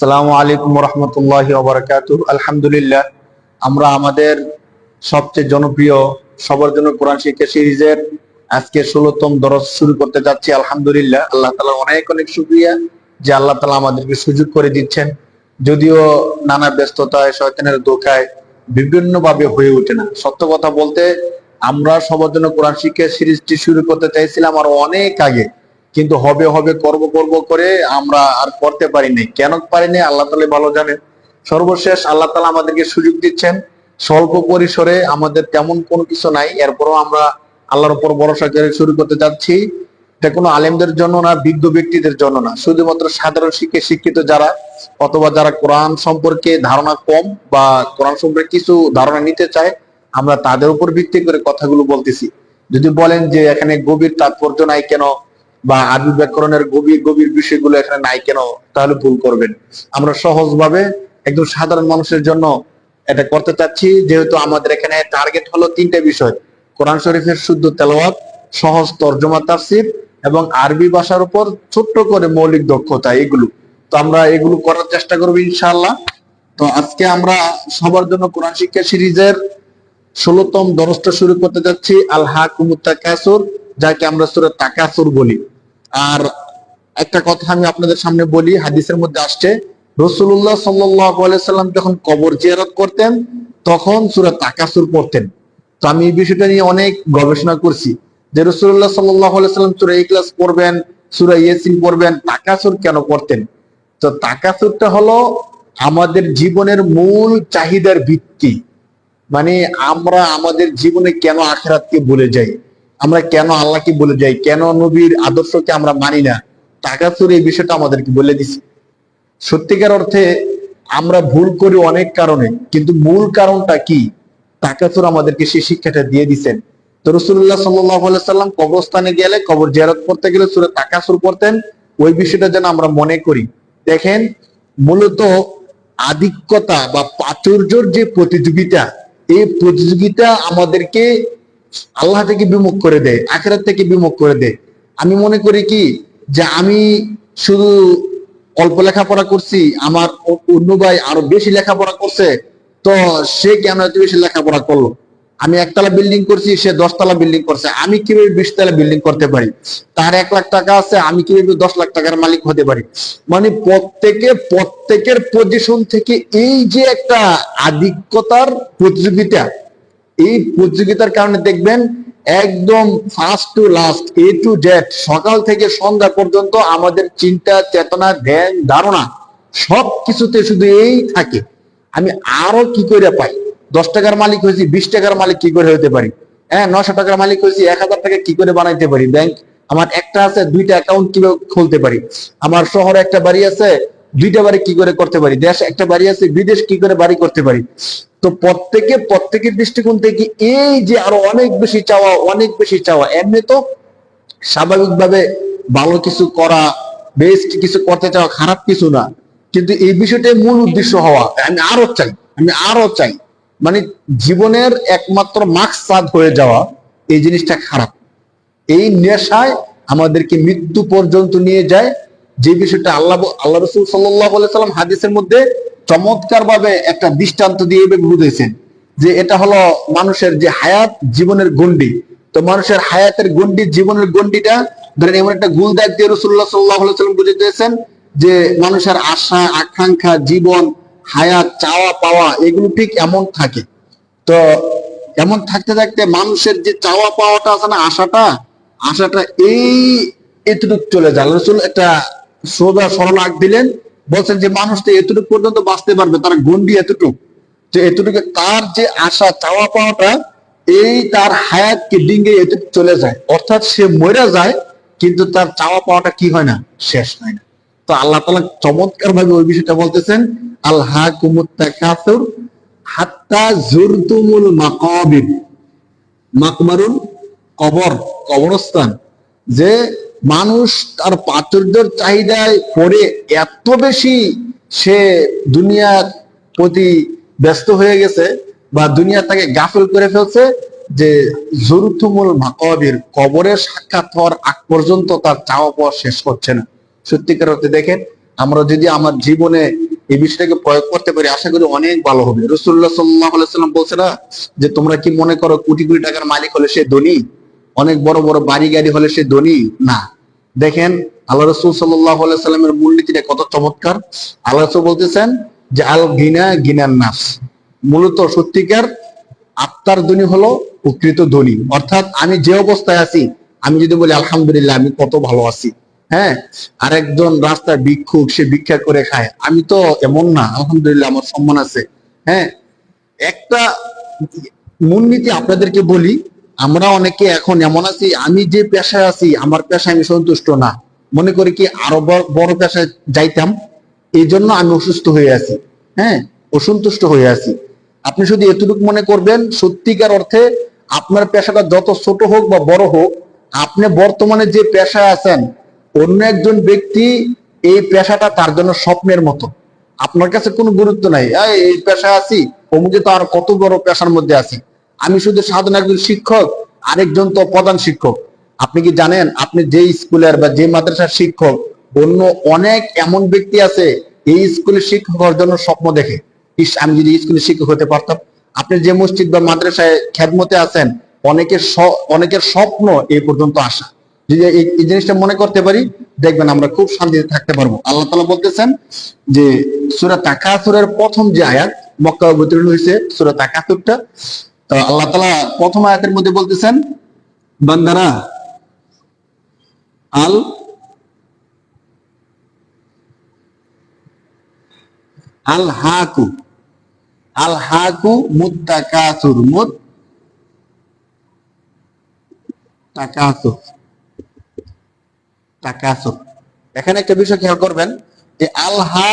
আসসালামু আলাইকুম রহমতুল্লাহ ওবরাকাত। আলহামদুলিল্লাহ, আমরা আমাদের সবচেয়ে জনপ্রিয় সবার জন্য কোরআন শিক্ষা সিরিজের আজকে ষোলোতম দরজ শুরু করতে যাচ্ছি, আলহামদুলিল্লাহ। আল্লাহ তালা অনেক অনেক শুক্রিয়া যে আল্লাহ তালা আমাদেরকে সুযোগ করে দিচ্ছেন। যদিও নানা ব্যস্ততায়, শয়তানের দোকায় বিভিন্ন ভাবে হয়ে ওঠে না। সত্য কথা বলতে, আমরা সবার জন্য কোরআন শিক্ষা সিরিজটি শুরু করতে চাইছিলাম আর অনেক আগে। কিন্তু হবে হবে, করব করব করে আমরা আর করতে পারিনি কেন পারিনি আল্লাহ তালা ভালো জানেন। সর্বশেষ আল্লাহ তালা আমাদেরকে সুযোগ দিচ্ছেন। স্বল্প পরিসরে আমাদের তেমন কোনো কিছু নাই। এরপরও আমরা আল্লাহর উপর ভরসা করে শুরু করতে যাচ্ছি। এটা কোনো আলেমদের জন্য না, বৃদ্ধ ব্যক্তিদের জন্য না। শুধুমাত্র সাধারণ শিক্ষা শিক্ষিত যারা, অথবা যারা কোরআন সম্পর্কে ধারণা কম বা কোরআন সম্পর্কে কিছু ধারণা নিতে চায়, আমরা তাদের উপর ভিত্তি করে কথাগুলো বলতেছি। যদি বলেন যে এখানে গভীর তাৎপর্য নাই কেন? বা আরবি ব্যাকরণের গভীর গভীর বিষয়গুলো এখানে নাই কেন? তাহলে ভুল করবেন। আমরা সহজভাবে একদম সাধারণ মানুষের জন্য এটা করতে চাচ্ছি, যেহেতু আমাদের এখানে টার্গেট হলো তিনটা বিষয়। কোরআন শরীফের শুদ্ধ তেলাওয়াত, সহজ তর্জমা তাফসির এবং আরবি ভাষার উপর ছোট্ট করে মৌলিক দক্ষতা, এগুলো। তো আমরা এগুলো করার চেষ্টা করব ইনশাআল্লাহ। তো আজকে আমরা সবার জন্য কোরআন শিক্ষা সিরিজের ষোলোতম দরজটা শুরু করতে যাচ্ছি আল হাকুমুত্তা কাসুর যাকে আমরা সুরা তাকাসুর বলি। আর একটা কথা আমি আপনাদের সামনে বলি, হাদিসের মধ্যে আসছে রসুল্লাহ সাল্লাম যখন কবর জিয়ারত করতেন, তখন সুরা তাকাসুর পড়তেন। তো আমি এই বিষয়টা নিয়ে অনেক গবেষণা করছি যে রসুল্লাহ সাল্লাম সুরা ইকলাস পড়বেন, সুরা ইয়েসিন পড়বেন, তাকাসুর কেন পড়তেন? তো তাকাসুরটা হলো আমাদের জীবনের মূল চাহিদার ভিত্তি। মানে আমরা আমাদের জীবনে কেন আখেরাতকে ভুলে যাই? আমরা কেন আল্লাহকে বলে যাই? কেন নবীর আদর্শকে আমরা মানি না? তাকাসুর এই বিষয়টা আমাদেরকে বলে দিছি। সত্যিকার অর্থে আমরা ভুল করি অনেক কারণে, কিন্তু মূল কারণটা কি? তাকাসুর আমাদেরকে সেই শিক্ষাটা দিয়ে দিছেন। তো রসুল্লাহ সাল্লাম কবরস্থানে গেলে, কবর জিয়ারত করতে গেলে সুরে তাকাসুর করতেন ওই বিষয়টা যেন আমরা মনে করি। দেখেন, মূলত আধিক্যতা বা প্রাচুর্যর যে প্রতিযোগিতা, এই প্রতিযোগিতা আমাদেরকে আল্লাহ থেকে বিমুখ করে দেয়, আখেরাত থেকে বিমুখ করে দেয়। আমি মনে করি কি, যে আমি শুধু অল্প লেখাপড়া করছি, আমার অন্য ভাই আরও বেশি লেখাপড়া করছে, তো সে কেন এত বেশি লেখাপড়া করল? আমি একতলা বিল্ডিং করছি, সে দশতলা বিল্ডিং করছে। আমি কীভাবে বিশ বিশতলা বিল্ডিং করতে পারি? তার এক লাখ টাকা আছে, আমি কীভাবে দশ লাখ টাকার মালিক হতে পারি? মানে প্রত্যেকে, প্রত্যেকের পজিশন থেকে এই যে একটা আধিক্যতার প্রতিযোগিতা এই প্রতিযোগিতার কারণে দেখবেন একদম first to last A to Z সকাল থেকে সন্ধ্যা পর্যন্ত আমাদের চিন্তা, চেতনা, ধ্যান, ধারণা সব কিছুতে শুধু এই থাকে। আমি আরও কি করে পাই? দশ টাকার মালিক হয়েছি, বিশ টাকার মালিক কি করে হতে পারি? হ্যাঁ নশো টাকার মালিক হয়েছি, এক হাজার টাকা কি করে বানাইতে পারি? ব্যাংক, আমার একটা আছে, দুইটা অ্যাকাউন্ট কীভাবে খুলতে পারি? আমার শহরে একটা বাড়ি আছে দুইটা বাড়ি কি করে করতে পারি? দেশ একটা বাড়ি আছে, বিদেশ কি করে বাড়ি করতে পারি? তো প্রত্যেকে, প্রত্যেকের দৃষ্টিকোণ থেকে এই যে আরও অনেক বেশি চাওয়া, অনেক বেশি চাওয়া, এমনি তো স্বাভাবিকভাবে ভালো কিছু করা বেস্ট কিছু করতে চাওয়া খারাপ কিছু না। কিন্তু এই বিষয়টাই মূল উদ্দেশ্য হওয়া, আমি আরও চাই, আমি আরও চাই। মানে জীবনের একমাত্র মাকসাদ হয়ে যাওয়া, এই জিনিসটা খারাপ। এই নেশায় আমাদেরকে মৃত্যু পর্যন্ত নিয়ে যায় যে বিষয়টা আল্লাহ আল্লাহ রসুল সাল্লাম হাদিসের মধ্যে চমৎকার ভাবে একটা দৃষ্টান্ত দিয়ে বুঝেছেন যে এটা হলো মানুষের যে হায়াত জীবনের গন্ডি তো মানুষের হায়াতের গন্ডি জীবনের গন্ডিটা ধরেন এমন একটা গুল দাগ দিয়ে রসুল্লাহ সাল্লাহ সাল্লাম বুঝে দিয়েছেন যে মানুষের আশা, আকাঙ্ক্ষা, জীবন, হায়াত, চাওয়া, পাওয়া, এগুলো ঠিক এমন থাকে। তো এমন থাকতে থাকতে মানুষের যে চাওয়া, পাওয়াটা আছে না, আশাটা আশাটা এই এতটুকু চলে যায়। রসুল একটা সোজা সরল আগ দিলেন, বলছেন যে মানুষ তো এতটুকু পর্যন্ত বাঁচতে পারবে, তার গন্ডি এতটুকু, যে এতটুকু তার যে আশা, চাওয়া পাওয়াটা, এই তার হায়াতকে ডিঙ্গে এতটুকু চলে যায়। অর্থাৎ সে মরে যায়, কিন্তু তার চাওয়া পাওয়াটা কি হয় না? শেষ হয় না। তো আল্লাহ তালা চমৎকার ভাবে ওই বিষয়টা বলতেছেন আল্লাহ কুমুত্তাকাসুর হাত্তা জুরতুমুল মাকাবির মাকমারুন কবর, কবরস্থান, যে মানুষ তার প্রাচুর্যের চাহিদায় পড়ে এত বেশি সে দুনিয়ার প্রতি ব্যস্ত হয়ে গেছে বা দুনিয়া তাকে গাফেল করে ফেলছে যে জরুতুমুল মাকাবির কবরের সাক্ষাৎ হওয়ার আগ পর্যন্ত তার চাওয়া পাওয়া শেষ হচ্ছে না। সত্যিকার অর্থে দেখেন, আমরা যদি আমার জীবনে এই বিষয়টাকে প্রয়োগ করতে পারি, আশা করি অনেক ভালো হবে। রসুল্লাহ সাল্লাহ সাল্লাম বলছে না যে, তোমরা কি মনে করো কোটি কোটি টাকার মালিক হলে সে ধনী? অনেক বড় বড় বাড়ি গাড়ি হলে সে ধনী? না। দেখেন, আল্লাহ রসুল সাল্লামের মূলনীতিটা কত চমৎকার। আল্লাহ রসুল বলতেছেন যে, আল গিনা গিনার নাস মূলত সত্যিকার আত্মার ধনী হলো প্রকৃত ধনী। অর্থাৎ আমি যে অবস্থায় আছি, আমি যদি বলি, আলহামদুলিল্লাহ, আমি কত ভালো আছি। হ্যাঁ? আর একজন রাস্তায় ভিক্ষুক, সে ভিক্ষা করে খায়। আমি তো এমন না, আলহামদুলিল্লাহ, আমার সম্মান আছে। হ্যাঁ? একটা মূলনীতি আপনাদেরকে বলি আমরা অনেকে এখন এমন আছি, আমি যে পেশায় আছি, আমার পেশায় আমি সন্তুষ্ট না। মনে করি কি, আরও বড়- পেশায় যাইতাম, এই জন্য আমি অসুস্থ হয়ে আছি। হ্যাঁ অসন্তুষ্ট হয়ে আছি। আপনি শুধু এতটুকু মনে করবেন, সত্যিকার অর্থে আপনার পেশাটা যত ছোট হোক বা বড় হোক, আপনি বর্তমানে যে পেশায় আছেন, অন্য একজন ব্যক্তি এই পেশাটা তার জন্য স্বপ্নের মতো। আপনার কাছে কোনো গুরুত্ব নাই এই পেশায় আছি, অমুকে তো আর কত বড় পেশার মধ্যে আছি? আমি শুধু সাধারণ একজন শিক্ষক, আরেকজন তো প্রধান শিক্ষক। আপনি কি জানেন, আপনি যে স্কুলের বা যে মাদ্রাসার শিক্ষক, অন্য অনেক এমন ব্যক্তি আছে, এই স্কুলের শিক্ষক হওয়ার জন্য স্বপ্ন দেখে। আমি যদি স্কুলের শিক্ষক হতে পারতাম। আপনি যে মসজিদ বা মাদ্রাসায় খেদমতে আছেন, অনেকের অনেকের স্বপ্ন এই পর্যন্ত আসা। যদি এই এই জিনিসটা মনে করতে পারি, দেখবেন আমরা খুব শান্তিতে থাকতে পারব। আল্লাহ তালা বলতেছেন যে, সুরা তাকাসুরের প্রথম যে আয়াত মক্কা অবতীর্ণ হয়েছে, সুরা তাকাসুরটা। আল্লাহ তালা প্রথম আয়াতের মধ্যে বলতেছেন, বান্দারা, আল আল হাকু আল হাকু তাকাসুর তাকাসুর। এখানে একটা বিষয় খেয়াল করবেন যে আলহা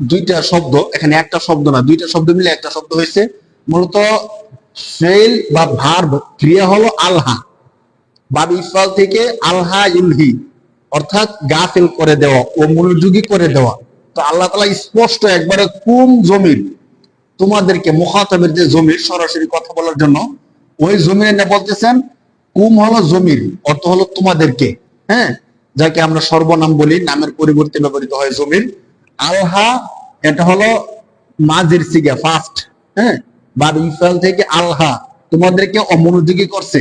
দুইটা শব্দ, এখানে একটা শব্দ না, দুইটা শব্দ মিলে একটা শব্দ হয়েছে। মূলত ফেল বা ভার্ব ক্রিয়া হলো আলহা। বাব ইফাল থেকে আলহা ইলহি, অর্থাৎ গাফিল করে দেওয়া ও মনোযোগী করে দেওয়া। তো আল্লাহ তালা স্পষ্ট একবারে কুম জমির, তোমাদেরকে মুখাতাবের যে জমির সরাসরি কথা বলার জন্য, ওই জমির এনে বলতেছেন, কুম হলো জমির, অর্থ হলো তোমাদেরকে। হ্যাঁ? যাকে আমরা সর্বনাম বলি, নামের পরিবর্তে ব্যবহৃত হয় জমির। আলহা, এটা হলো মাঝের সিগা ফার্স্ট হ্যাঁ? বা ইফাল থেকে আলহা তোমাদেরকে অমনোযোগী করছে।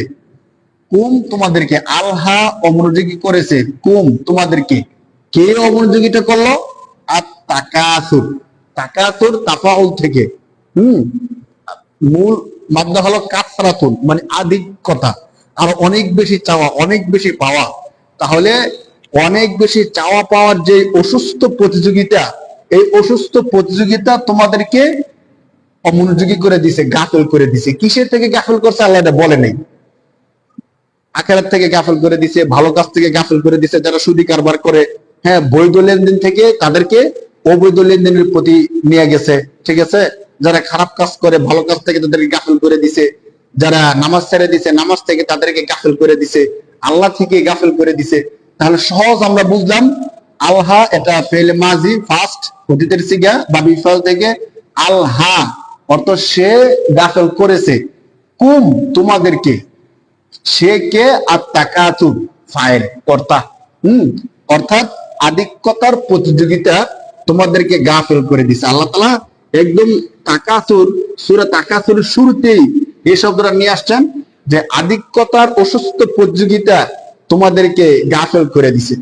কুম তোমাদেরকে, আলহা অমনোযোগী করেছে। কুম তোমাদেরকে। কে অমনোযোগীটা করল? আর তাকাসুর তাকাসুর তাফাউল থেকে। হুম? মূল মাদ্দা হলো কাসরাতুন মানে আধিক্যতা। আর অনেক বেশি চাওয়া, অনেক বেশি পাওয়া। তাহলে অনেক বেশি চাওয়া পাওয়ার যে অসুস্থ প্রতিযোগিতা, এই অসুস্থ প্রতিযোগিতা তোমাদেরকে অমনোযোগী করে দিছে, গাফেল করে দিছে। কিসের থেকে গাফেল করছে আল্লাহ এটা বলে নেই। আখেরাত থেকে গাফেল করে দিছে, ভালো কাজ থেকে গাফেল করে দিছে, যারা সুদি কারবার করে হ্যাঁ বৈধ লেনদেন থেকে তাদেরকে অবৈধ লেনদেনের প্রতি নিয়ে গেছে, ঠিক আছে? যারা খারাপ কাজ করে, ভালো কাজ থেকে তাদেরকে গাফেল করে দিছে। যারা নামাজ ছেড়ে দিছে, নামাজ থেকে তাদেরকে গাফেল করে দিছে। আল্লাহ থেকে গাফেল করে দিছে। তাহলে সহজ আমরা বুঝলাম, আলহা এটা ফেল মাজি ফার্স্ট অতীতের সিগা, বা বিফল থেকে আলহা। অর্থ সে গাফেল করেছে কুম তোমাদেরকে। সে কে? আর তাকাতুর ফাইল কর্তা। হম, অর্থাৎ আধিক্যতার প্রতিযোগিতা তোমাদেরকে গাফেল করে দিছে। আল্লাহ তালা একদম তাকাতুর সুরা তাকাতুর শুরুতেই এই শব্দটা নিয়ে আসছেন যে আধিক্যতার অসুস্থ প্রতিযোগিতা তোমাদেরকে গাফেল করে দিছে।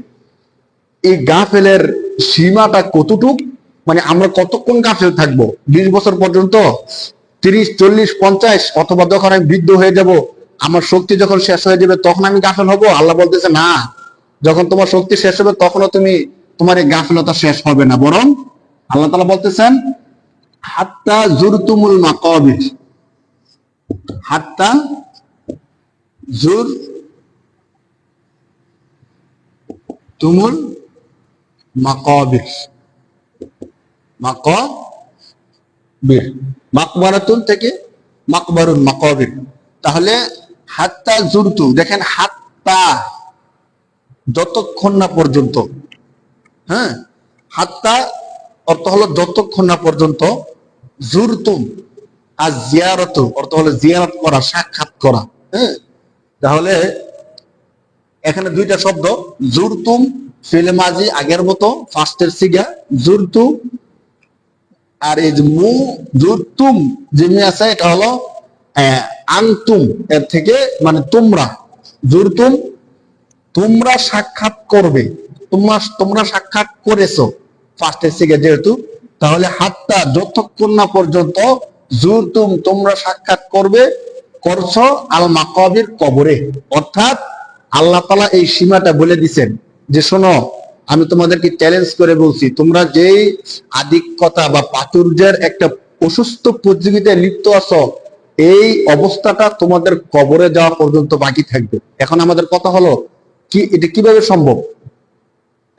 এই গাফেলের সীমাটা কতটুক? মানে আমরা কতক্ষণ গাফেল থাকব? বিশ বছর পর্যন্ত? তিরিশ, চল্লিশ, পঞ্চাশ? অথবা যখন আমি বৃদ্ধ হয়ে যাব, আমার শক্তি যখন শেষ হয়ে যাবে, তখন আমি গাফেল হব? আল্লাহ বলতেছে, না। যখন তোমার শক্তি শেষ হবে, তখনও তুমি তোমার এই গাফেলতা শেষ হবে না। বরং আল্লাহ তালা বলতেছেন, হাত্তা জুরতুমুল মাকাবির। হাত্তা জুর তুমুল মাকাবির। মাকাবির মাকবারাতুন থেকে মাকবারুন মাকাবির। তাহলে হাত্তা জুরতু দেখেন হাত্তা যতক্ষণ না পর্যন্ত। হ্যাঁ? হাত্তা অর্থ হলো যতক্ষণ না পর্যন্ত জুরতুম আর জিয়ারত অর্থ হলো জিয়ারত করা সাক্ষাৎ করা। হ্যাঁ? তাহলে এখানে দুইটা শব্দ জুরতুম ফিলে মাজি আগের মতো ফার্স্টের সিগা জুরতু আর এই যে মু জুরতুম যে মি আছে এটা হলো আহ, আনতুম এর থেকে মানে তোমরা জুরতুম তোমরা সাক্ষাৎ করবে তোমরা তোমরা সাক্ষাৎ করেছ ফার্স্টের থেকে যেহেতু তাহলে হাতটা যতক্ষণ না পর্যন্ত জুরতুম তোমরা সাক্ষাৎ করবে করছ আল মাকাবির কবরে অর্থাৎ আল্লাহ তালা এই সীমাটা বলে দিছেন যে শোনো আমি তোমাদেরকে চ্যালেঞ্জ করে বলছি, তোমরা যেই আধিক্যতা বা প্রাচুর্যের একটা অসুস্থ প্রতিযোগিতায় লিপ্ত আছো, এই অবস্থাটা তোমাদের কবরে যাওয়া পর্যন্ত বাকি থাকবে। এখন আমাদের কথা হলো, কি, এটা কীভাবে সম্ভব?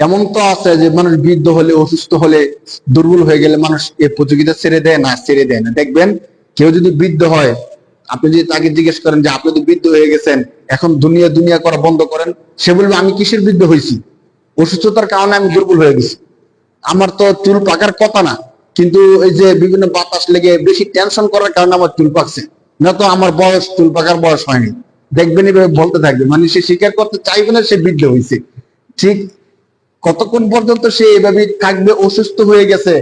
এমন তো আছে যে মানুষ বৃদ্ধ হলে, অসুস্থ হলে, দুর্বল হয়ে গেলে মানুষ এই প্রতিযোগিতা ছেড়ে দেয় না, ছেড়ে দেয় না। দেখবেন, কেউ যদি বৃদ্ধ হয়, আপনি যদি তাকে জিজ্ঞেস করেন যে, আপনি তো বৃদ্ধ হয়ে গেছেন, এখন দুনিয়া দুনিয়া করা বন্ধ করেন? সে বলবে, আমি কিসের বৃদ্ধ হয়েছি? অসুস্থতার কারণে আমি দুর্বল হয়ে গেছি। আমার তো চুল পাকার কথা না, কিন্তু এই যে বিভিন্ন বাতাস লেগে বেশি টেনশন করার কারণে আমার চুল পাকছে। না তো আমার বয়স, চুল পাকার বয়স হয়নি। দেখবেন এভাবে বলতে থাকবে। মানে সে স্বীকার করতে চাইবে না, সে বৃদ্ধ হয়েছে ঠিক কতক্ষণ পর্যন্ত সে এভাবে থাকবে, অসুস্থ হয়ে গেছে,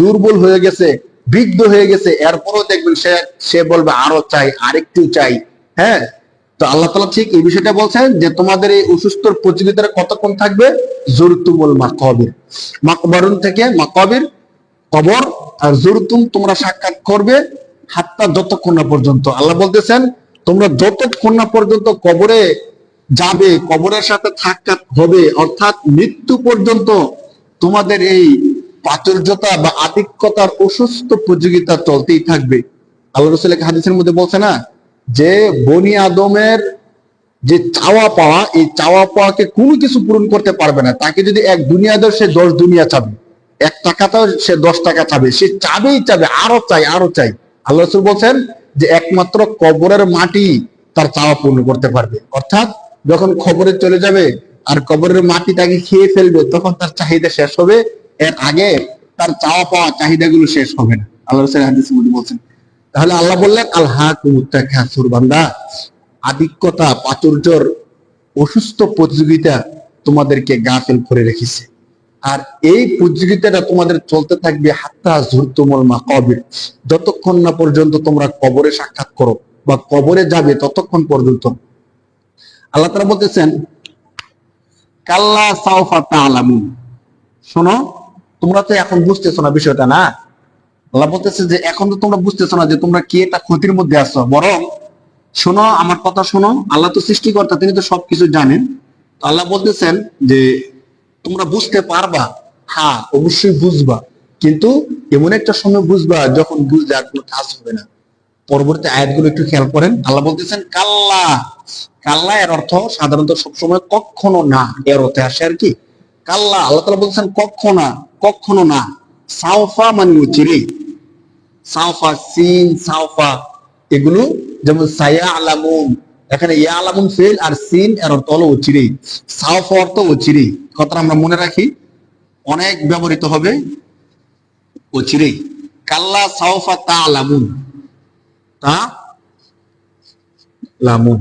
দুর্বল হয়ে গেছে, বৃদ্ধ হয়ে গেছে, এরপরও দেখবেন সে সে বলবে, আরও চাই, আরেকটু চাই। হ্যাঁ? তো আল্লাহ তালা ঠিক এই বিষয়টা বলছেন যে তোমাদের এই অসুস্থ প্রতিযোগিতাটা কতক্ষণ থাকবে? জোরতুমুল মাকবির। মাকবরুন থেকে মাকবির, কবর আর জোরতুম তোমরা সাক্ষাৎ করবে হাতটা যতক্ষণ না পর্যন্ত। আল্লাহ বলতেছেন, তোমরা যতক্ষণ না পর্যন্ত কবরে যাবে, কবরের সাথে সাক্ষাৎ হবে, অর্থাৎ মৃত্যু পর্যন্ত তোমাদের এই প্রাচুর্যতা বা আধিক্যতার অসুস্থ প্রতিযোগিতা চলতেই থাকবে। আল্লাহ রসুল হাদিসের মধ্যে বলছে না যে বনি আদমের যে চাওয়া পাওয়া, এই চাওয়া পাওয়াকে কোনো কিছু পূরণ করতে পারবে না। তাকে যদি এক দুনিয়া দেয়, সে দশ দুনিয়া চাবে। এক টাকাতেও সে দশ টাকা চাবে। সে চাবেই চাবে আরও চাই আরও চাই। আল্লাহ বলছেন যে একমাত্র কবরের মাটি তার চাওয়া পূর্ণ করতে পারবে। অর্থাৎ যখন খবরে চলে যাবে আর কবরের মাটি তাকে খেয়ে ফেলবে, তখন তার চাহিদা শেষ হবে। এর আগে তার চাওয়া পাওয়া চাহিদাগুলো শেষ হবে না। আল্লাহ রসুল বলছেন তাহলে আল্লাহ বললেন আল্লাহ কুমুত্তাখাসুর বান্দা, আধিক্যতা, প্রাচুর্যর অসুস্থ প্রতিযোগিতা তোমাদেরকে গাফেল করে রেখেছে। আর এই প্রতিযোগিতাটা তোমাদের চলতে থাকবে হাত্তা ঝুরতুমল মা কবির যতক্ষণ না পর্যন্ত তোমরা কবরে সাক্ষাৎ করো বা কবরে যাবে ততক্ষণ পর্যন্ত। আল্লাহ তারা বলতেছেন, কাল্লা সাউফা তাআলামুন। শোনো, তোমরা তো এখন বুঝতেছো না বিষয়টা, না? আল্লাহ বলতেছে যে, এখন তো তোমরা বুঝতেছো না যে তোমরা কি একটা ক্ষতির মধ্যে আছো। বরং শোনো, আমার কথা শোনো। আল্লাহ তো সৃষ্টিকর্তা, তিনি তো সবকিছু জানেন। আল্লাহ বলতেছেন যে, তোমরা বুঝতে পারবা। হ্যাঁ অবশ্যই বুঝবা। কিন্তু এমন একটা সময় বুঝবা যখন বুঝলে আর কোনো কাজ হবে না। পরবর্তী আয়াতগুলো একটু খেয়াল করেন। আল্লাহ বলতেছেন, কাল্লা। কাল্লা এর অর্থ সাধারণত সবসময় কখনো না। এর অর্থে আসে আর কি। কাল্লা, আল্লাহ তালা বলতেছেন, কখনো না কখনো না। সাউফা মানে চিরে সাউফা সিন সাউফা এগুলো যেমন সায়া আলামুন, এখানে ইয়া আলামুন ফেল আর সিন, এর অর্থ হলো অচিরে সাউফা অর্থ অচিরে কথাটা আমরা মনে রাখি, অনেক ব্যবহৃত হবে অচিরে কাল্লা সাউফা তা আলামুন, তা লামুন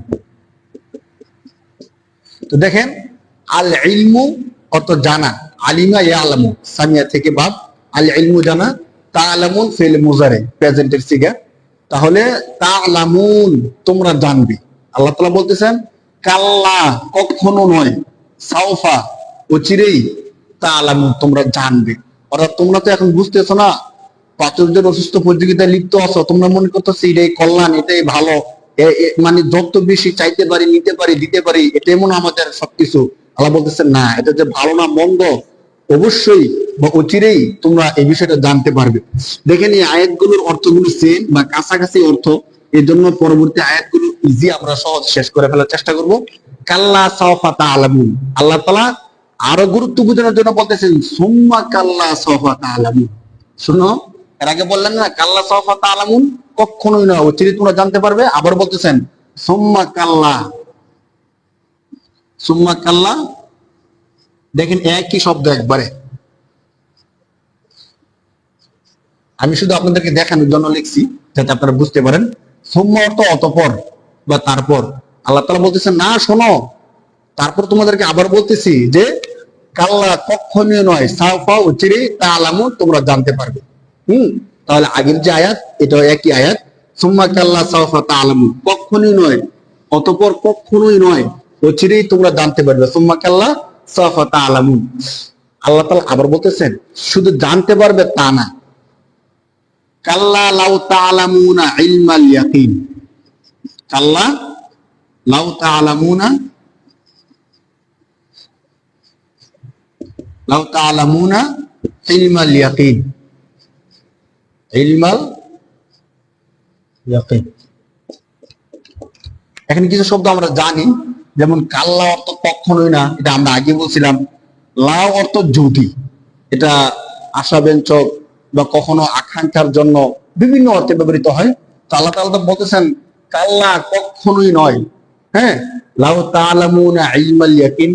তো দেখেন, আল ইলমু অর্থ জানা, আলিমা ইয়া আলামু সামিয়া থেকে ভাব আল ইলমু জানা তা আলামুন ফেল মুজারে প্রেজেন্টের সিগা তাহলে তা আলামুন তোমরা জানবে। আল্লাহ তালা বলতেছেন, কাল্লা, কখনো নয় সাউফা অচিরেই তা আলামুন তোমরা জানবে। অর্থাৎ তোমরা তো এখন বুঝতেছো না প্রাচুর্যের অসুস্থ প্রতিযোগিতায় লিপ্ত আছো, তোমরা মনে করতেছো এটাই কল্যাণ, এটাই ভালো। মানে যত বেশি চাইতে পারি, নিতে পারি, দিতে পারি, এটাই মনে আমাদের সবকিছু। আল্লাহ বলতেছেন, না, এটা যে ভালো না, মন্দ অবশ্যই বা অচিরেই তোমরা এই বিষয়টা জানতে পারবে। দেখেন এই আয়াতগুলোর অর্থগুলো সেম বা কাছাকাছি অর্থ এর জন্য পরবর্তী আয়াতগুলো ইজি আমরা সহজ শেষ করে ফেলার চেষ্টা করব। কাল্লা সাওফা তাআলামুন। আল্লাহ তাআলা আরও গুরুত্ব বোঝানোর জন্য বলতেছেন, সুম্মা কাল্লা সাওফা তাআলামুন। শুনো, এর আগে বললেন না, কাল্লা সাওফা তাআলামুন? কখনোই না অচিরে তোমরা জানতে পারবে। আবার বলতেছেন, সুম্মা কাল্লা। সুম্মা কাল্লা দেখেন, একই শব্দ একবারে। আমি শুধু আপনাদেরকে দেখানোর জন্য লিখছি, যাতে আপনারা বুঝতে পারেন। সুম্মা অর্থ অতপর বা তারপর। আল্লাহ তাআলা বলতেছেন, না, শোনো। তারপর তোমাদেরকে আবার বলতেছি যে, কাল্লা কখনই নয় সাফা উচিরি তা আলামু তোমরা জানতে পারবে। হুম, তাহলে আগের যে আয়াত এটা একই আয়াত। সুম্মা কাল্লা সাফা তা তাআলামুন কখনোই নয়, অতপর কখনোই নয় অচিরেই তোমরা জানতে পারবে। সুম্মা কাল্লা আল্লাহ তাআলা আবার বলতেছেন, শুধু জানতে পারবে তা না। লাউ এখানে কিছু শব্দ আমরা জানি। যেমন কাল্লা অর্থ কখনোই না, এটা আমরা আগে বলছিলাম। লাউ অর্থ যদি এটা আশাব্যঞ্জক বা কখনো আকাঙ্ক্ষার জন্য বিভিন্ন অর্থে ব্যবহৃত হয়। তো আল্লাহ তাআলা তো বলতেছেন কাল্লা কখনোই নয়। হ্যাঁ? লাউ তাআলামুনা ইলমাল ইয়াকিন।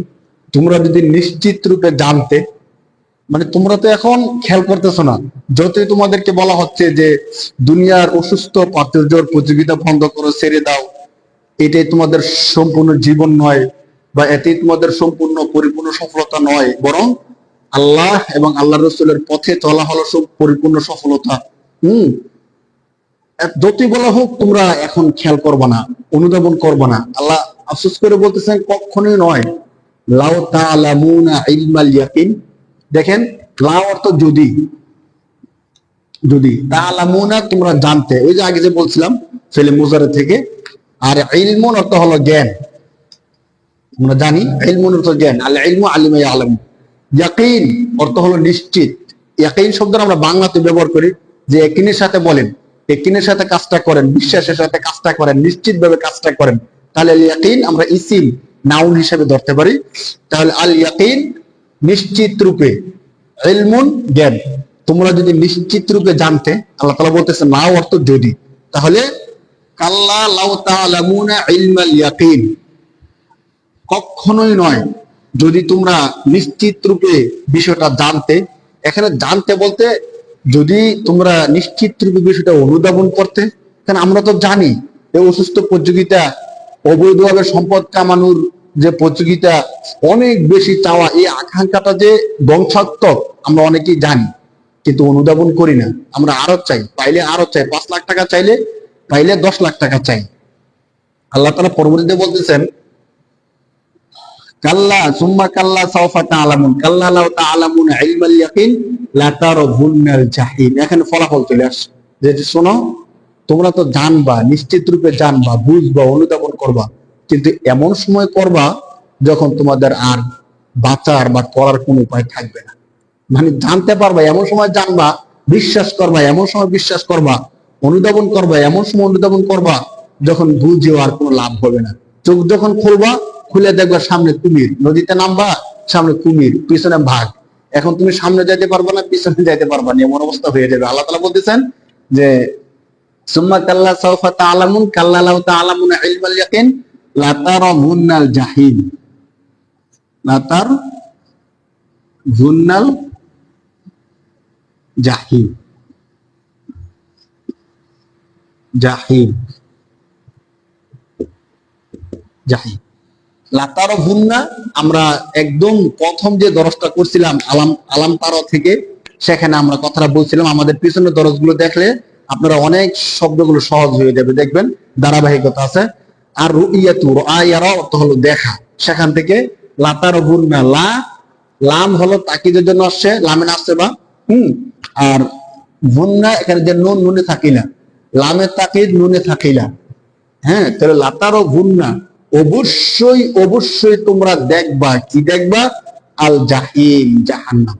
তোমরা যদি নিশ্চিত রূপে জানতে মানে তোমরা তো এখন খেয়াল করতেছো না, যতই তোমাদেরকে বলা হচ্ছে যে দুনিয়ার অসুস্থ প্রাচুর্যর প্রতিযোগিতা বন্ধ করো, ছেড়ে দাও। এটাই তোমাদের সম্পূর্ণ জীবন নয় বা এটাই তোমাদের সম্পূর্ণ পরিপূর্ণ সফলতা নয়, বরং আল্লাহ এবং আল্লাহ রসুলের পথে চলা হলো সব পরিপূর্ণ সফলতা। হুম? যতই বলা হোক, তোমরা এখন খেয়াল করবা না, অনুধাবন করবা না। আল্লাহ আফসোস করে বলতেছেন, কখনোই নয়। ইলমাল ইয়াকিন। দেখেন লা অর্থ যদি। যদি। তাআলামুনা তোমরা জানতে। ওই যে আগে যে বলছিলাম, ফেলে মুজারে থেকে আর ইলমুন অর্থ হলো জ্ঞান। আমরা জানি ইলমুন অর্থ জ্ঞান। আল ইলমু আলিমা ইয়ালামু। ইয়াকিন অর্থ হলো নিশ্চিত। ইয়াকিন শব্দটা আমরা বাংলাতে ব্যবহার করি যে একিনের সাথে বলেন। একিনের সাথে কাজটা করেন, বিশ্বাসের সাথে কাজটা করেন নিশ্চিত ভাবে কাজটা করেন। তাহলে ইয়াকিন আমরা ইসিম, নাউন হিসেবে ধরতে পারি। তাহলে আল ইয়াকিন নিশ্চিত রূপে ইলমুন জ্ঞান। তোমরা যদি নিশ্চিত রূপে জানতে, আল্লাহ তাআলা বলতেছে না অর্থ যদি। তাহলে কখনোই নয়, যদি তোমরা নিশ্চিত রূপে বিষয়টা জানতে, এখানে জানতে বলতে যদি তোমরা নিশ্চিত রূপে বিষয়টা অনুধাবন করতে, কারণ আমরা তো জানি এই অসুস্থ প্রতিযোগিতা, অবৈধভাবে সম্পদ কামানোর যে প্রতিযোগিতা, অনেক বেশি চাওয়া, এই আকাঙ্ক্ষাটা যে ধ্বংসাত্মক, আমরা অনেকেই জানি, কিন্তু অনুধাবন করি না। আমরা আরও চাই পাইলে আরও চাই, পাঁচ লাখ টাকা চাইলে পাইলে দশ লাখ টাকা চাই। আল্লাহ তারা পরবর্তীতে বলতেছেন, কাল্লা, সুম্মা কাল্লা তাআলামুন। কাল্লা ইয়াকিন এখানে ফলাফল চলে আসে যে যে শোনো, তোমরা তো জানবা, নিশ্চিত রূপে জানবা, বুঝবা, অনুধাবন করবা। কিন্তু এমন সময় করবা, যখন তোমাদের আর বাঁচার বা করার কোনো উপায় থাকবে না। মানে জানতে পারবা, এমন সময় জানবা, বিশ্বাস করবা, এমন সময় বিশ্বাস করবা অনুধাবন করবা, এমন সময় অনুধাবন করবা যখন বুঝেও আর কোনো লাভ হবে না। চোখ যখন খুলবা, খুলে দেখবা সামনে কুমির। নদীতে নামবা, সামনে কুমির, পিছনে ভাগ এখন তুমি সামনে যাইতে পারবা না, পিছনে যাইতে পারবা না, এমন অবস্থা হয়ে যাবে। আল্লাহ তালা বলতেছেন যে, সুম্মা কাল্লা সাউফা তাআলামুন, কাল্লা লাউ তাআলামুনা ইলমাল ইয়াকিন, লা তারাবুন্নাল জাহিম লা তার জাহিম জাহিম জাহিম লাতারো ভুন্না আমরা একদম প্রথম যে দরজটা করছিলাম, আলাম আলাম তারো থেকে, সেখানে আমরা কথাটা বলছিলাম, আমাদের পিছনে দরজগুলো দেখলে আপনারা অনেক শব্দগুলো সহজ হয়ে যাবে, দেখবেন, ধারাবাহিকতা আছে। আর রুইয়াতু আয়ারা অর্থ হলো দেখা। সেখান থেকে লাতারো ভুন্না লা, লাম হলো তাকিদের জন্য আসছে, লামে আসছে বা, হুম, আর ভুন্না এখানে যে নুন, নুনে থাকিলা লামে তাকিদ, নুনে থাকিলা। হ্যাঁ তাহলে লাতারো ভুন্না অবশ্যই অবশ্যই তোমরা দেখবা। কি দেখবা? আল জাহিম, জাহান্নাম।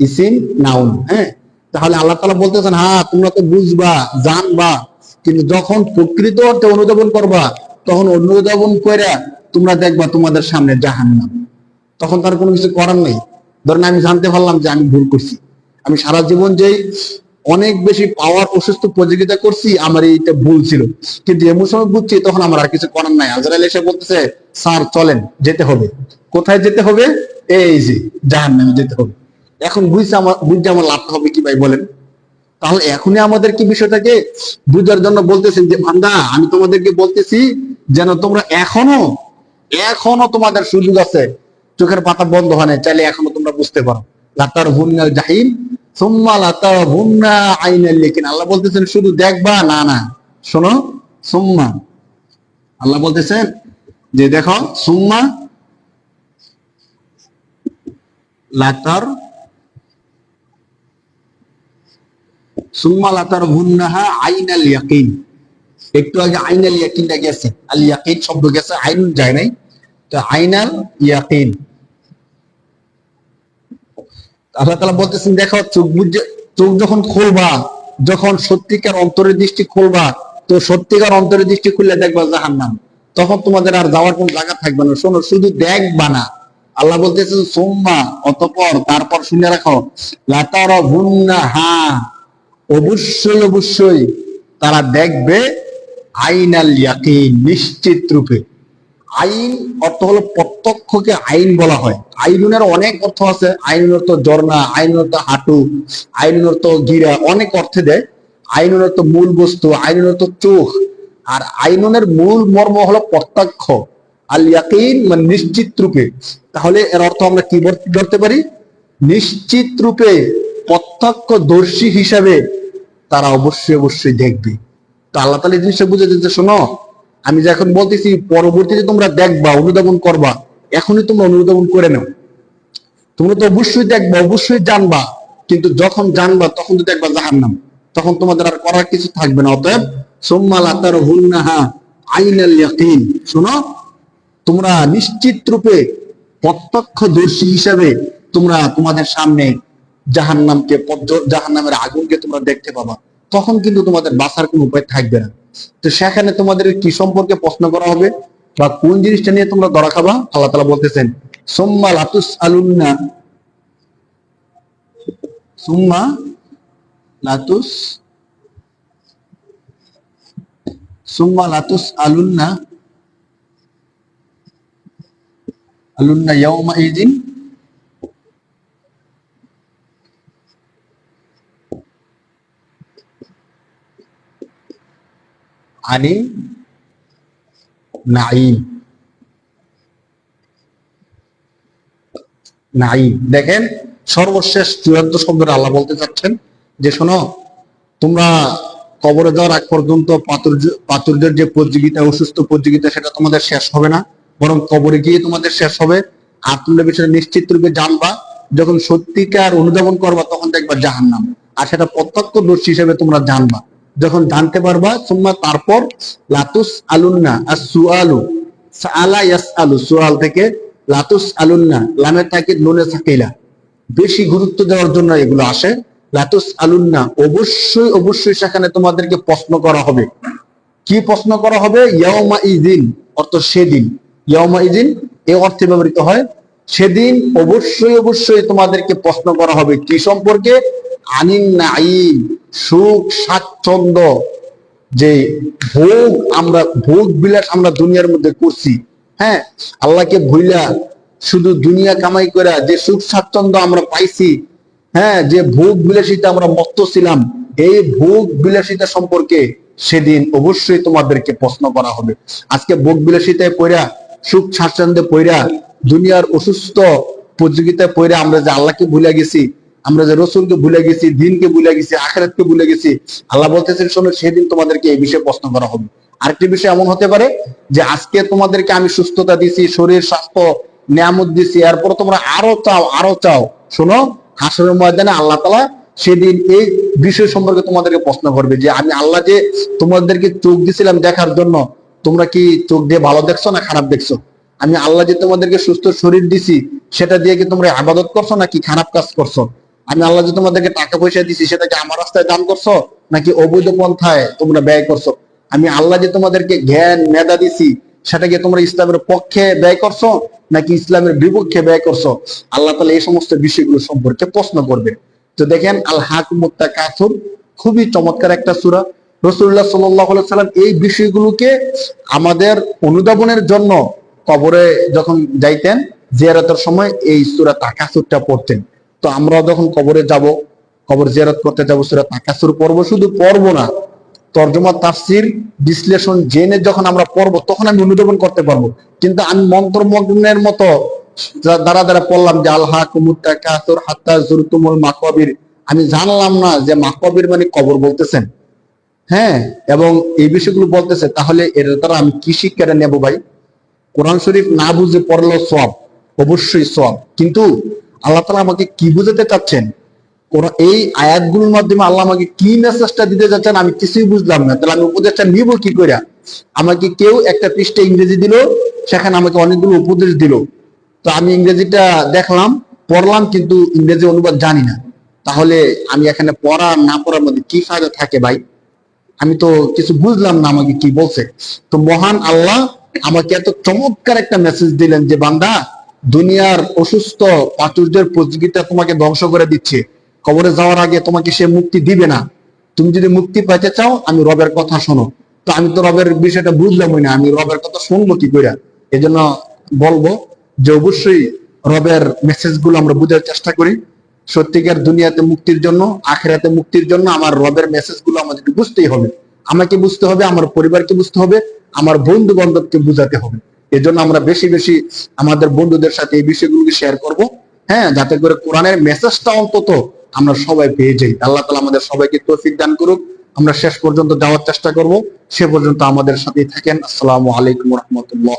ইসিম নাউন হ্যাঁ? তাহলে আল্লাহ তাআলা বলতেছেন হ্যাঁ তোমরা তো বুঝবা, জানবা। কিন্তু যখন প্রকৃত অর্থে অনুধাবন করবা, তখন অনুধাবন করে তোমরা দেখবা তোমাদের সামনে জাহান্নাম। তখন তার কোনো কিছু করার নেই। ধরেন আমি জানতে পারলাম যে আমি ভুল করছি। আমি সারা জীবন যেই অনেক বেশি পাওয়ার অসুস্থ প্রতিযোগিতা করছি, আমার এইটা ভুল ছিল। কিন্তু এমন সময় বুঝছি, তখন আমার আর কিছু করার নাই। আজরাইল এসে বলতেছে, স্যার, চলেন, যেতে হবে। কোথায় যেতে হবে? এই যে জাহান নামে যেতে হবে। এখন বুঝছে আমার বুঝছে আমার লাভ হবে কি ভাই, বলেন। তাহলে এখনই আমাদের কি বিষয়টাকে বুঝার জন্য বলতেছেন যে ভান্ডা আমি তোমাদেরকে বলতেছি, যেন তোমরা এখনও এখনও তোমাদের সুযোগ আছে। চোখের পাতা বন্ধ হয় না চাইলে এখনও তোমরা বুঝতে পারো। লাতার হুন্নাল জাহিম আল্লাহ বলতেছেন, শুধু দেখবা, না না। শোনো, সুম্মা। আল্লাহ বলতেছেন যে, দেখো, সুম্মা লাতার ইয়াকিন। একটু আগে আইনাল ইয়াকিনটা গেছে। আল ইয়াকিন শব্দ গেছে, আইন যায় নাই। তো আইনাল ইয়াকিন। আল্লাহ তাআলা বলতেছেন, দেখো, চোখ বুঝে, চোখ যখন খুলবা, যখন সত্যিকার অন্তরের দৃষ্টি খুলবা, তো সত্যিকার অন্তরের দৃষ্টি খুললে দেখবা জাহান্নাম। তখন তোমাদের আর যাওয়ার কোনো জায়গা থাকবে না। শোনো, শুধু দেখবা না। আল্লাহ বলতেছেন, সোম্মা, অতপর, তারপর শুনে রাখো লাতার হা, অবশ্যই অবশ্যই তারা দেখবে আইনাল ইয়াকিন, নিশ্চিত রূপে। আইন অর্থ হলো প্রত্যক্ষকে আইন বলা হয়। আইনের অনেক অর্থ আছে। আইনের অর্থ ঝর্ণা, আইনের অর্থ হাঁটু, আইনের অর্থ গিরা, অনেক অর্থে দেয়। আইনের অর্থ মূল বস্তু, আইনের অর্থ চোখ। আর আইনের মূল মর্ম হলো প্রত্যক্ষ। আল ইয়াকিন মানে নিশ্চিত রূপে। তাহলে এর অর্থ আমরা কি ধরতে পারি? নিশ্চিত রূপে প্রত্যক্ষদর্শী হিসাবে তারা অবশ্যই অবশ্যই দেখবে। তো আল্লাহ তালা এই জিনিসটা বুঝে দিতে শোনো আমি যে এখন বলতেছি, পরবর্তীতে তোমরা দেখবা, অনুধাবন করবা। এখনই তোমরা অনুধাবন করে নাও। তোমরা তো অবশ্যই দেখবা, অবশ্যই জানবা। কিন্তু যখন জানবা, তখন তো দেখবা জাহান্নাম। তখন তোমাদের আর করার কিছু থাকবে না। অতএব, সোম্মা লাতার হুন্নাহা আইনাল ইয়াকিন। শোনো, তোমরা নিশ্চিত রূপে প্রত্যক্ষদর্শী হিসাবে তোমরা তোমাদের সামনে জাহান্নামকে পদ্ম- জাহান্নামের আগুনকে তোমরা দেখতে পাবা। তখন কিন্তু তোমাদের বাঁচার কোনো উপায় থাকবে না। তো সেখানে তোমাদের কি সম্পর্কে প্রশ্ন করা হবে? বা কোন জিনিসটা নিয়ে তোমরা ধরা খাবা? আল্লাহ তালা বলতেছেন, সোম্মা লাতুস আলুন্না সুম্মা লাতুস সুম্মা লাতুস আলুন্না আলুন্না ইয়াউমা ইদিন আনি নাইম নাইম দেখেন, সর্বশেষ চূড়ান্ত শব্দটা আল্লাহ বলতে চাচ্ছেন যে, শোনো, তোমরা কবরে যাওয়ার আগ পর্যন্ত পাতুর্য পাতুর্যের যে প্রতিযোগিতা, অসুস্থ প্রতিযোগিতা, সেটা তোমাদের শেষ হবে না। বরং কবরে গিয়ে তোমাদের শেষ হবে। আর তোমরা বিষয়ে নিশ্চিত রূপে জানবা, যখন সত্যিকার অনুধাবন করবা, তখন দেখবা জাহান্নাম। আর সেটা প্রত্যক্ষদর্শী হিসেবে তোমরা জানবা। যখন জানতে পারবা তোমরা তারপর, লাতুস আলুন্না আর সুআলু সাআলা ইয়াস আলু সুআল থেকে লাতুস আলুন্না, লামের থাকে নুনে সাকিলা। বেশি গুরুত্ব দেওয়ার জন্য এগুলো আসে। লাতুস আলুন্না, অবশ্যই অবশ্যই সেখানে তোমাদেরকে প্রশ্ন করা হবে। কি প্রশ্ন করা হবে? ইয়াউমা ইদিন অর্থ সেদিন। ইয়াউমা ইদিন এই অর্থে ব্যবহৃত হয়, সেদিন অবশ্যই অবশ্যই তোমাদেরকে প্রশ্ন করা হবে। কি সম্পর্কে? আনিন নাইম সুখ স্বাচ্ছন্দ্য যে ভোগ আমরা, ভোগ বিলাস আমরা দুনিয়ার মধ্যে করছি হ্যাঁ? আল্লাহকে ভুইলা শুধু দুনিয়া কামাই করে যে সুখ স্বাচ্ছন্দ্য আমরা পাইছি হ্যাঁ? যে ভোগ বিলাসিতা আমরা মত্ত ছিলাম, এই ভোগ বিলাসিতা সম্পর্কে সেদিন অবশ্যই তোমাদেরকে প্রশ্ন করা হবে। আজকে ভোগ বিলাসিতায় পইরা, সুখ স্বাচ্ছন্দ্যে পইরা, দুনিয়ার অসুস্থ প্রতিযোগিতায় পইরা আমরা যে আল্লাহকে ভুলে গেছি আমরা যে রসুলকে ভুলে গেছি, দিনকে ভুলে গেছি, আখেরাতকে ভুলে গেছি, আল্লাহ বলতেছেন, শোনো, সেদিন তোমাদেরকে এই বিষয়ে প্রশ্ন করা হবে। আরেকটি বিষয় এমন হতে পারে যে আজকে তোমাদেরকে আমি সুস্থতা দিছি, শরীর, স্বাস্থ্য, নিয়ামত দিছি, এরপর তোমরা আরও চাও আরও চাও। শোনো, হাসরের ময়দানে আল্লাহ তালা সেদিন এই বিষয় সম্পর্কে তোমাদেরকে প্রশ্ন করবে যে আমি আল্লাহ যে তোমাদেরকে চোখ দিছিলাম দেখার জন্য, তোমরা কি চোখ দিয়ে ভালো দেখছ না খারাপ দেখছ? আমি আল্লাহ যে তোমাদেরকে সুস্থ শরীর দিছি, সেটা দিয়ে কি তোমরা আবাদত করছ নাকি খারাপ কাজ করছ? আমি আল্লাহ যে তোমাদেরকে টাকা পয়সা দিছি, সেটা কি আমার রাস্তায় দান করছ? নাকি অবৈধ পন্থায় তোমরা ব্যয় করছ? আমি আল্লাহ যে তোমাদেরকে জ্ঞান, মেধা দিছি সেটাকে তোমরা ইসলামের পক্ষে ব্যয় করছ? নাকি ইসলামের বিপক্ষে ব্যয় করছ? আল্লাহ তালা এই সমস্ত বিষয়গুলো সম্পর্কে প্রশ্ন করবে তো দেখেন আল হাকুমুত্তা কাসুর খুবই চমৎকার একটা সুরা। রসুল্লাহ সাল্লাম এই বিষয়গুলোকে আমাদের অনুধাবনের জন্য কবরে যখন যাইতেন, জিয়ারতের সময় এই সুরা তাকাসুরটা পড়তেন। তো আমরা যখন কবরে যাব, কবর জিয়ারত করতে যাব, সুরা তাকাসুর পড়ব। শুধু পড়ব না, তর্জমা, তাফসির, বিশ্লেষণ, জেনে যখন আমরা পড়ব, তখন আমি অনুধাবন করতে পারব। কিন্তু আমি মন্ত্রমগ্নের মতো দ্বারা দ্বারা পড়লাম যে আল্লাহ কুমুত্তা কাসুর হাত্তা জুরতুমুল মাকাবির, আমি জানলাম না যে মাকবির মানে কবর বলতেছেন। হ্যাঁ এবং এই বিষয়গুলো বলতেছে, তাহলে এর দ্বারা আমি কি শিক্ষাটা নেব ভাই? কোরআন শরীফ না বুঝে পড়ল সব অবশ্যই সব কিন্তু আল্লাহ তালা আমাকে কি বুঝাতে চাচ্ছেন? কোরআন- এই আয়াতগুলোর মাধ্যমে আল্লাহ আমাকে কি মেসেজটা দিতে চাচ্ছেন আমি কিছুই বুঝলাম না। তাহলে আমি উপদেশটা নিব কি করে আমাকে কেউ একটা পৃষ্ঠে ইংরেজি দিল, সেখানে আমাকে অনেকগুলো উপদেশ দিল। তো আমি ইংরেজিটা দেখলাম, পড়লাম, কিন্তু ইংরেজি অনুবাদ জানি না। তাহলে আমি এখানে পড়া না পড়ার মধ্যে কি ফায়দা থাকে ভাই? আমি তো কিছু বুঝলাম না আমাকে কি বলছে। তো মহান আল্লাহ আমাকে এত চমৎকার একটা মেসেজ দিলেন যে বান্দা দুনিয়ার অসুস্থ প্রাচুর্যের প্রতিযোগিতা তোমাকে ধ্বংস করে দিচ্ছে। কবরে যাওয়ার আগে তোমাকে সে মুক্তি দিবে না। তুমি যদি মুক্তি পাইতে চাও, আমি রবের কথা শোনো। তো আমি তো রবের বিষয়টা বুঝলামই না, আমি রবের কথা শুনব কি করে এজন্য বলব যে অবশ্যই রবের মেসেজগুলো আমরা বুঝার চেষ্টা করি। সত্যিকার দুনিয়াতে মুক্তির জন্য, আখেরাতে মুক্তির জন্য আমার রবের মেসেজগুলো আমাদের বুঝতেই হবে। আমাকে বুঝতে হবে, আমার পরিবারকে বুঝতে হবে, আমার বন্ধু বান্ধবকে বুঝাতে হবে। এজন্য আমরা বেশি বেশি আমাদের বন্ধুদের সাথে এই বিষয়গুলোকে শেয়ার করব। হ্যাঁ যাতে করে কোরআনের মেসেজটা অন্তত আমরা সবাই পেয়ে যাই। আল্লাহ তালা আমাদের সবাইকে তৌফিক দান করুক। আমরা শেষ পর্যন্ত যাওয়ার চেষ্টা করব। সে পর্যন্ত আমাদের সাথেই থাকেন। আসসালামু আলাইকুম রহমতুল্লাহ।